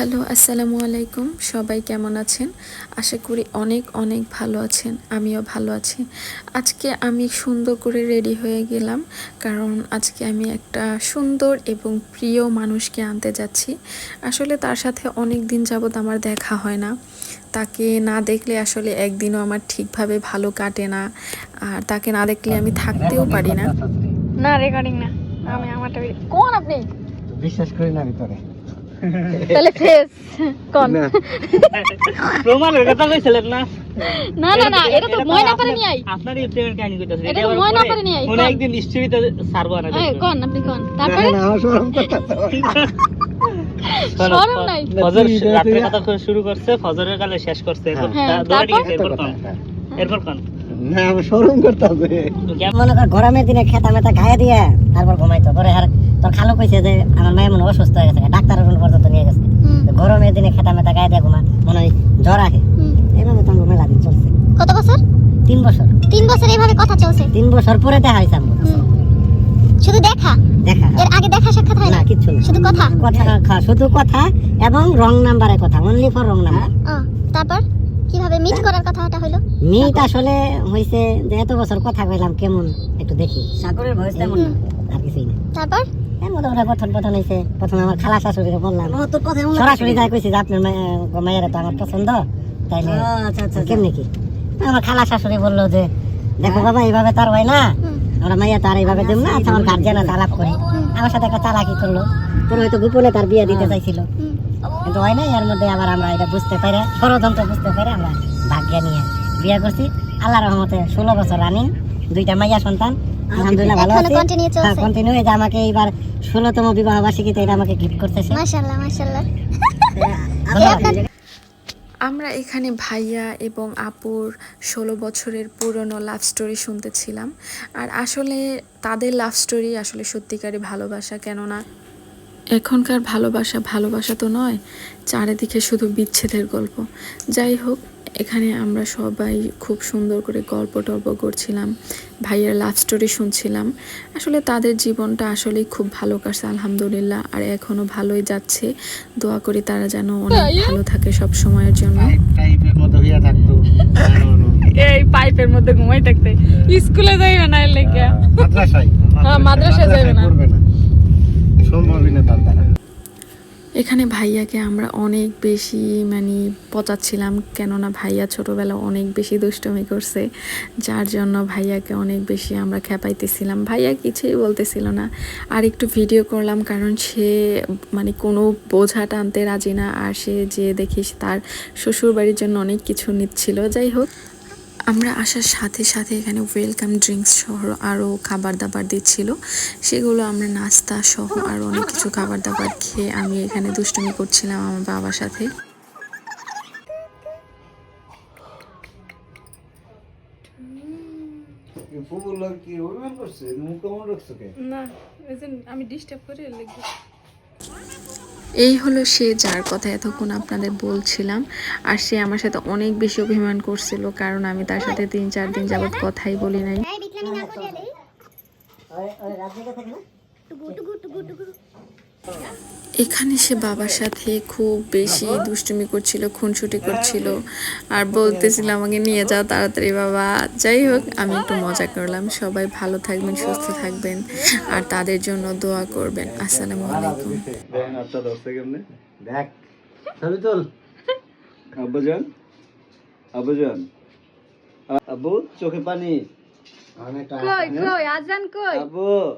Hello আসসালামু আলাইকুম। সবাই কেমন আছেন? আশা করি অনেক অনেক ভালো আছেন। আমিও ভালো আছি। আজকে আমি সুন্দর করে রেডি হয়ে গেলাম কারণ আজকে আমি একটা সুন্দর এবং প্রিয় মানুষকে আনতে যাচ্ছি। আসলে তার সাথে অনেক দিন যাবৎ আমার দেখা হয় না। তাকে না দেখলে আসলে একদিনও আমার ঠিকভাবে ভালো কাটে না। আর তাকে না দেখলে আমি থাকতেও পারি না। না রেকর্ডিং না। আমি আমারটা কোন আপনি? বিশ্বাস করি না ভিতরে। তাহলে ফেস কোন। না। প্রমাণের কথা কইছিলেন না? না না না এটা তো ময়না পারে নিয়ে আই আপনার প্রেমের কাহিনী কইতাছেন এটা তো ময়না পারে নিয়ে আই কোন। একদিন নিশ্চয়ই সারবো না এই, কোন আপনি কোন। তারপরে? না, আমার শরম করতেছে। শরম নাই। ফজর কথা কয়ে শুরু করছে? ফজরের কালে শেষ করছে। এরপর হ্যাঁ, এরপর কোন এরপর কোন? না, শরম করতেছে। কেমন? মনে কর গরমের দিনে খেতা মেতা গায়ে দিয়ে তারপর ঘুমাইতো। পরে আর তোর খালো কইছে যে আমার মায়ের মনে অসুস্থ হয়ে গেছে ডাক্তার রুম পর্যন্ত নিয়ে গেছে। হুম, গরমের দিনে খেতা মেতা গায়ে দিয়ে ঘুমা মনে হয় জ্বর হুম। এইভাবে তোমার মেলা দিন চলছে। কত বছর? তিন বছর। তিন বছর এইভাবে কথা চলছে? তিন বছর পরে দেখা হয়েছে আমার শুধু দেখা? দেখা এর আগে দেখা সাক্ষাৎ হয় না কিচ্ছু না। শুধু কথা? কথা খা- শুধু কথা এবং রং নাম্বারের কথা অনলি ফর রং নাম্বার। তারপর? কীভাবে মিট করার কথাটা হলো মিট আসলে হয়েছে যে এত বছর কথা কইলাম কেমন? একটু দেখি। সাগরের ভয়েস তেমন না। আর কিছুই না। তারপর? ওটা প্রথম প্রথম হয়েছে প্রথম আমার খালা শাশুড়িকে বললাম সরাসরি যাই কইছি যে আপনার মায়ে- মায়ের তো আমার পছন্দ তাইলে কেমনি কি? আমার খালা শাশুড়ি বলল যে দেখো বাবা এইভাবে তার হয় না। আমরা মাইয়া তার এইভাবে দেব না আচ্ছা আমার গার্জেন আছে আলাপ করি। আমার সাথে একটা চালাকি করল। তোর হয়তো গোপনে তার বিয়ে দিতে চাইছিল। কিন্তু হয় না এর মধ্যে আবার আমরা এটা বুঝতে পারে ষড়যন্ত্র বুঝতে পারে আমরা ভাগ্য নিয়ে বিয়ে করছি। আল্লাহ রহমতে ষোলো বছর রানিং দুইটা মাইয়া সন্তান আলহামদুলিল্লাহ ভালো আছি। চলছে? হ্যাঁ কন্টিনিউ এই যে আমাকে এইবার বিবাহ বার্ষিকীতে এটা আমাকে গিফট করতেছে। মাশাআল্লাহ মাশাআল্লাহ। আমরা এখানে ভাইয়া এবং আপুর ষোলো বছরের পুরনো লাভ স্টোরি শুনতেছিলাম। আর আসলে তাদের লাভ স্টোরি আসলে সত্যিকারই ভালোবাসা কেননা এখনকার ভালোবাসা ভালোবাসা তো নয় চারিদিকে শুধু বিচ্ছেদের গল্প। যাই হোক এখানে আমরা সবাই খুব সুন্দর করে গল্প টল্প করছিলাম ভাইয়ের লাভ স্টোরি শুনছিলাম আসলে তাদের জীবনটা আসলেই খুব ভালো কাটছে আলহামদুলিল্লাহ আর এখনও ভালোই যাচ্ছে দোয়া করি তারা যেন অনেক ভালো থাকে সব সময়ের জন্য এই পাইপের মধ্যে ঘুমাই থাকতে স্কুলে যাইবে না এর লেগে মাদ্রাসায়। হ্যাঁ, না। না। সম্ভবই না তার দ্বারা। এখানে ভাইয়াকে আমরা অনেক বেশি মানে পচাচ্ছিলাম, কেননা ভাইয়া ছোটবেলা অনেক বেশি দুষ্টমি করছে, যার জন্য ভাইয়াকে অনেক বেশি আমরা খেপাইতেছিলাম। ভাইয়া কিছুই বলতেছিল না। আর একটু ভিডিও করলাম, কারণ সে মানে কোনো বোঝা টানতে রাজি না, আর সে যে দেখিস তার শ্বশুর বাড়ির জন্য অনেক কিছু নিচ্ছিল। যাই হোক আমরা আসার সাথে সাথে এখানে ওয়েলকাম ড্রিঙ্কস সহ আরও খাবার দাবার দিচ্ছিল সেগুলো আমরা নাস্তা সহ আরও অনেক কিছু খাবার দাবার খেয়ে আমি এখানে দুষ্টুমি করছিলাম আমার বাবার সাথে করছে? কে? না আমি ডিস্টার্ব করে লিখব এই হলো সে যার কথা এতক্ষণ আপনাদের বলছিলাম আর সে আমার সাথে অনেক বেশি অভিমান করছিল কারণ আমি তার সাথে তিন চার দিন যাবৎ কথাই বলি নাই। এখানে সে বাবার সাথে খুব বেশি দুষ্টুমি করছিল খুনসুটি করছিল আর বলতেছিল আমাকে নিয়ে যাও তাড়াতাড়ি বাবা। যাই হোক আমি একটু মজা করলাম। সবাই ভালো থাকবেন সুস্থ থাকবেন আর তাদের জন্য দোয়া করবেন। আসসালামু আলাইকুম। দেখেন দশ সেকেন্ডে দেখ। ছবি তোল আব্বাজান। আব্বাজান আব্বু চোখে পানি। কই কই আজান কই? আব্বু।